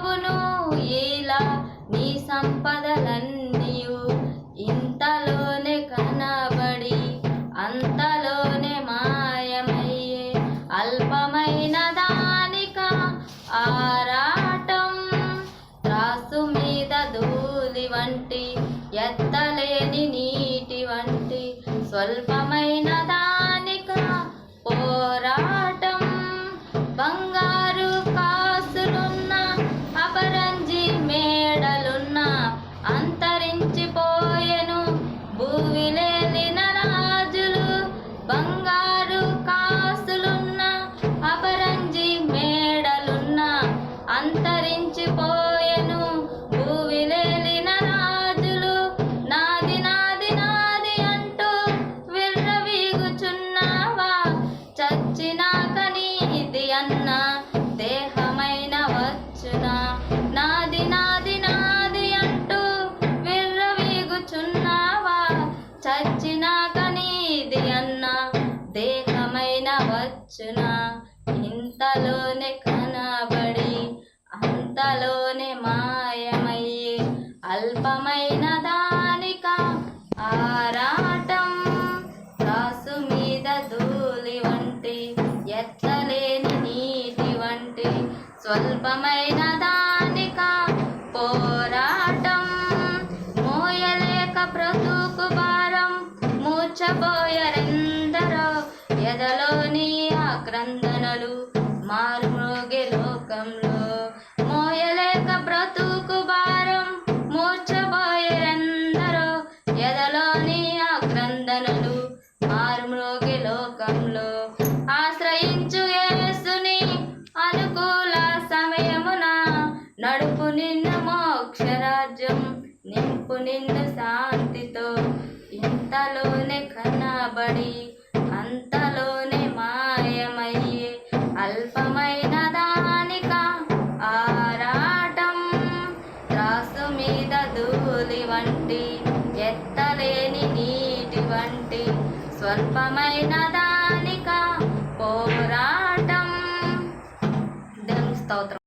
దాటిపోవును ఇలా నీ సంపదలన్నీయు. ఇంతలోనే కనబడి అంతలోనే మాయమయ్యే అల్పమైన దానిక ఆరాటం. త్రాసు మీద ధూళి వంటి ఎత్తలేని అంతరించిపోయెను. భూవిలేలిన రాజులు నాది నాది నాది అంటూ విర్రవీగుచున్నావా? చచ్చినాక నీది అన్న దేహమైన వచ్చునా? చచ్చినాక నీది అన్న దేహమైన వచ్చునా. ఇంతలోనే కనబడి అంతలోనే మాయమయ్యే అల్పమైన దానిక ఆరాటం. రాసు మీద ధూళి వంటి ఎత్తలేని నీటి వంటి స్వల్పమైన దానిక పో మూర్చపోయరెందరో ఎదలోని ఆక్రందనలు మారుమోగే లోకంలో. మోయలేక బ్రతుకు భారం మూర్చబోయేందరో ఎదలోని ఆక్రందనలు మారుమోగే లోకంలో. ఆశ్రయించు యేసుని అనుకూల సమయమున నడుపు నిన్ను మోక్షరాజ్యం నింపు నిన్ను శాంతితో. ఇంతలో కనబడి అంతలోనే మాయమయ్యి అల్పమైన దానిక ఆరాటం. రాసు మీద ధూళి వంటి ఎత్తలేని నీటి వంటి స్వల్పమైన దానిక పోరాటం. స్తోత్రం.